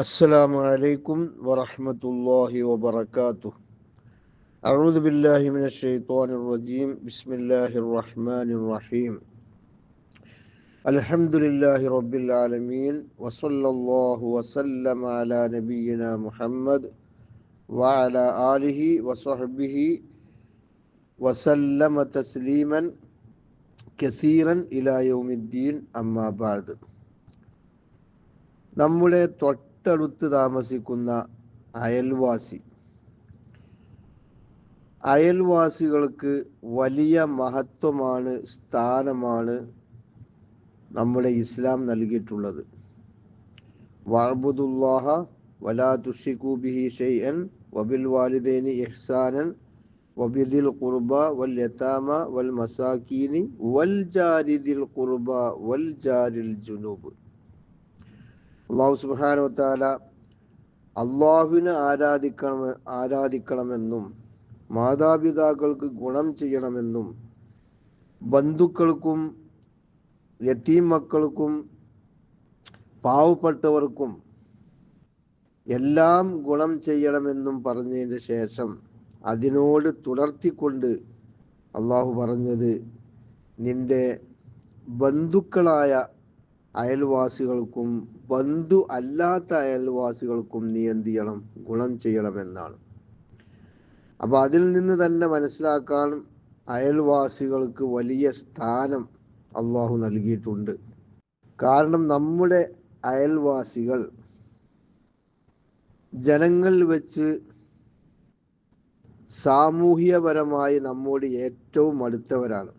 السلام عليكم ورحمة الله وبركاته أعوذ بالله من الشيطان الرجيم بسم الله الرحمن الرحيم الحمد لله رب العالمين وصلى الله وسلم على نبينا محمد وعلى آله وصحبه وسلم تسليما كثيرا إلى يوم الدين أما بعد നമ്മുടെ തൊട്ടടുത്ത് താമസിക്കുന്ന അയൽവാസി. അയൽവാസികൾക്ക് വലിയ മഹത്വമാണ് സ്ഥാനമാണ് നമ്മുടെ ഇസ്ലാം നൽകിയിട്ടുള്ളത്. വാഴ്ബുദുല്ലാഹ വലാ തുഷിഖുബിഹി ബിഹി ഷെയ്യൻ വബിൽ വാലിദേനി ഇഹ്സാനൻ വബിദിൽ ഖുർബ വൽ യതാമ വൽ മസാക്കീനി വൽ ജാരിദിൽ ഖുർബ വൽ ജാരിൽ ജുനൂബ്. അള്ളാഹു സുബാനുത്താല അള്ളാഹുവിനെ ആരാധിക്കണം ആരാധിക്കണമെന്നും മാതാപിതാക്കൾക്ക് ഗുണം ചെയ്യണമെന്നും ബന്ധുക്കൾക്കും യത്തീം മക്കൾക്കും പാവപ്പെട്ടവർക്കും എല്ലാം ഗുണം ചെയ്യണമെന്നും പറഞ്ഞതിന് ശേഷം അതിനോട് തുടർത്തിക്കൊണ്ട് അള്ളാഹു പറഞ്ഞത് നിന്റെ ബന്ധുക്കളായ അയൽവാസികൾക്കും ബന്ധു അല്ലാത്ത അയൽവാസികൾക്കും നീ എന്ത് ചെയ്യണം? ഗുണം ചെയ്യണമെന്നാണ്. അപ്പൊ അതിൽ നിന്ന് തന്നെ മനസ്സിലാക്കാൻ അയൽവാസികൾക്ക് വലിയ സ്ഥാനം അള്ളാഹു നൽകിയിട്ടുണ്ട്. കാരണം നമ്മുടെ അയൽവാസികൾ ജനങ്ങൾ വെച്ച് സാമൂഹികപരമായി നമ്മോട് ഏറ്റവും അടുത്തവരാണ്.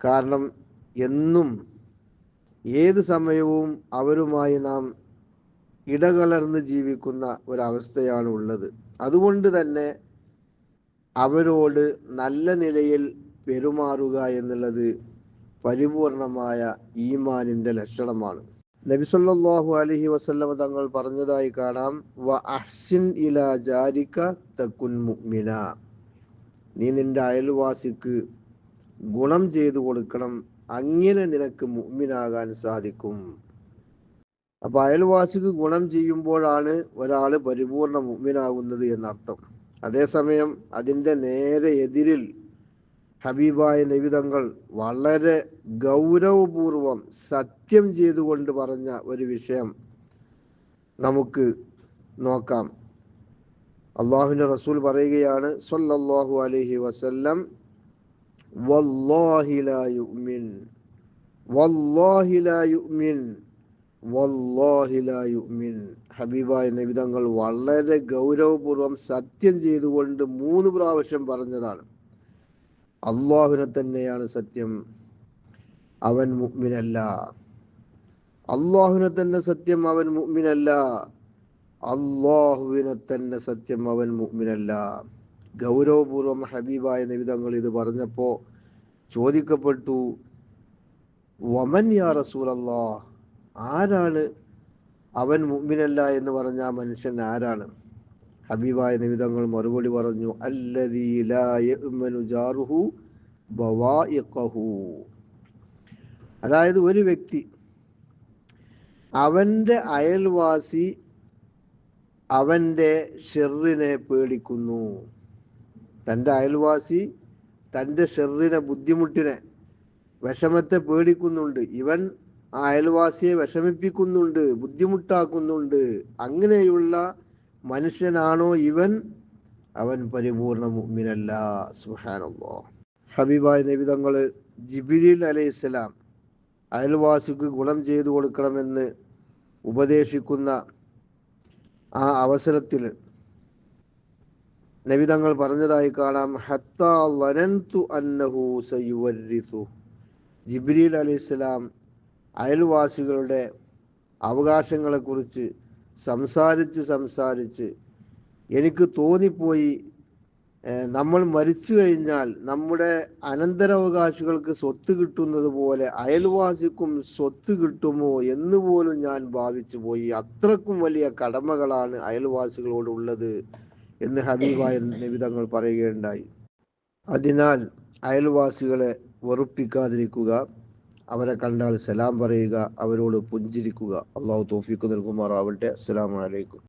കാരണം എന്നും ഏത് സമയവും അവരുമായി നാം ഇടകലർന്ന് ജീവിക്കുന്ന ഒരവസ്ഥയാണ് ഉള്ളത്. അതുകൊണ്ട് തന്നെ അവരോട് നല്ല നിലയിൽ പെരുമാറുക എന്നുള്ളത് പരിപൂർണമായ ഈമാനിന്റെ ലക്ഷണമാണ്. നബിസല്ലാഹു അലഹി വസല്ലമ തങ്ങൾ പറഞ്ഞതായി കാണാം വ അഹ്സിൻ ഇല ജാരിക തക്കുൻ മുഅ്മിന. നീ നിന്റെ അയൽവാസിക്ക് ഗുണം ചെയ്തു കൊടുക്കണം അങ്ങനെ നിനക്ക് മുമ്പിനാകാൻ സാധിക്കും. അപ്പൊ അയൽവാസിക്ക് ഗുണം ചെയ്യുമ്പോഴാണ് ഒരാൾ പരിപൂർണ മുമ്പിനാകുന്നത് എന്നർത്ഥം. അതേസമയം അതിന്റെ നേരെ എതിരിൽ ഹബീബായ നബിതങ്ങൾ വളരെ ഗൗരവപൂർവം സത്യം ചെയ്തുകൊണ്ട് പറഞ്ഞ ഒരു വിഷയം നമുക്ക് നോക്കാം. അള്ളാഹുവിന്റെ റസൂൽ പറയുകയാണ് സൊല്ലാഹു അലഹി വസല്ലം വല്ലാഹി ലാ യുഅ്മിൻ. വല്ലാഹി ലാ യുഅ്മിൻ. വല്ലാഹി ലാ യുഅ്മിൻ. ഹബീബായ നബിതങ്ങൾ വളരെ ഗൗരവപൂർവം സത്യം ചെയ്തുകൊണ്ട് മൂന്ന് പ്രാവശ്യം പറഞ്ഞതാണ്. അള്ളാഹുവിനെ തന്നെയാണ് സത്യം. അവൻ മുഅ്മിനല്ല. അള്ളാഹുവിനെ തന്നെ സത്യം അവൻ മുഅ്മിനല്ല. അള്ളാഹുവിനെ തന്നെ സത്യം അവൻ മുഅ്മിനല്ല. ഗൗരവപൂർവം ഹബീബായ നിവിധങ്ങൾ ഇത് പറഞ്ഞപ്പോൾ ചോദിക്കപ്പെട്ടു വമൻ യാ റസൂലല്ലാ ആരാണ്? അവൻ മുമ്പിനല്ല എന്ന് പറഞ്ഞ മനുഷ്യൻ ആരാണ്? ഹബീബായ നിമിതങ്ങൾ മറുപടി പറഞ്ഞു അതായത് ഒരു വ്യക്തി അവന്റെ അയൽവാസി അവന്റെ ഷെറിനെ പേടിക്കുന്നു. തന്റെ അയൽവാസി തന്റെ ഷെറിനെ ബുദ്ധിമുട്ടിനെ വിഷമത്തെ പേടിക്കുന്നുണ്ട്. ഇവൻ ആ അയൽവാസിയെ വിഷമിപ്പിക്കുന്നുണ്ട് ബുദ്ധിമുട്ടാക്കുന്നുണ്ട്. അങ്ങനെയുള്ള മനുഷ്യനാണോ ഇവൻ? അവൻ പരിപൂർണ മുഅ്മിനല്ല. സുഹാനല്ലോ ഹബീബായ നബിതങ്ങൾ ജിബിരിൽ അലൈഹിസ്സലാം അയൽവാസിക്ക് ഗുണം ചെയ്തു കൊടുക്കണമെന്ന് ഉപദേശിക്കുന്ന ആ അവസരത്തിൽ നബിതങ്ങൾ പറഞ്ഞതായി കാണാം. ഹത്താ അലി അന്നഹു സയുവരിതു ജിബ്രീൽ അലൈഹിസ്സലാം അയൽവാസികളുടെ അവകാശങ്ങളെക്കുറിച്ച് സംസാരിച്ച് സംസാരിച്ച് എനിക്ക് തോന്നിപ്പോയി നമ്മൾ മരിച്ചു കഴിഞ്ഞാൽ നമ്മുടെ അനന്തരാവകാശികൾക്ക് സ്വത്ത് കിട്ടുന്നത് പോലെ അയൽവാസിക്കും സ്വത്ത് കിട്ടുമോ എന്ന് പോലും ഞാൻ ഭാവിച്ചു പോയി അത്രക്കും വലിയ കടമകളാണ് അയൽവാസികളോടുള്ളത്. എന്ന് ഹബീബായ നിബിതങ്ങൾ പറയുകയുണ്ടായി. അതിനാൽ അയൽവാസികളെ വെറുപ്പിക്കാതിരിക്കുക അവരെ കണ്ടാൽ സലാം പറയുക അവരോട് പുഞ്ചിരിക്കുക. അള്ളാഹു തോഫിക്ക് നൽകുമാറാവട്ടെ. അസ്സലാമു അലൈക്കും.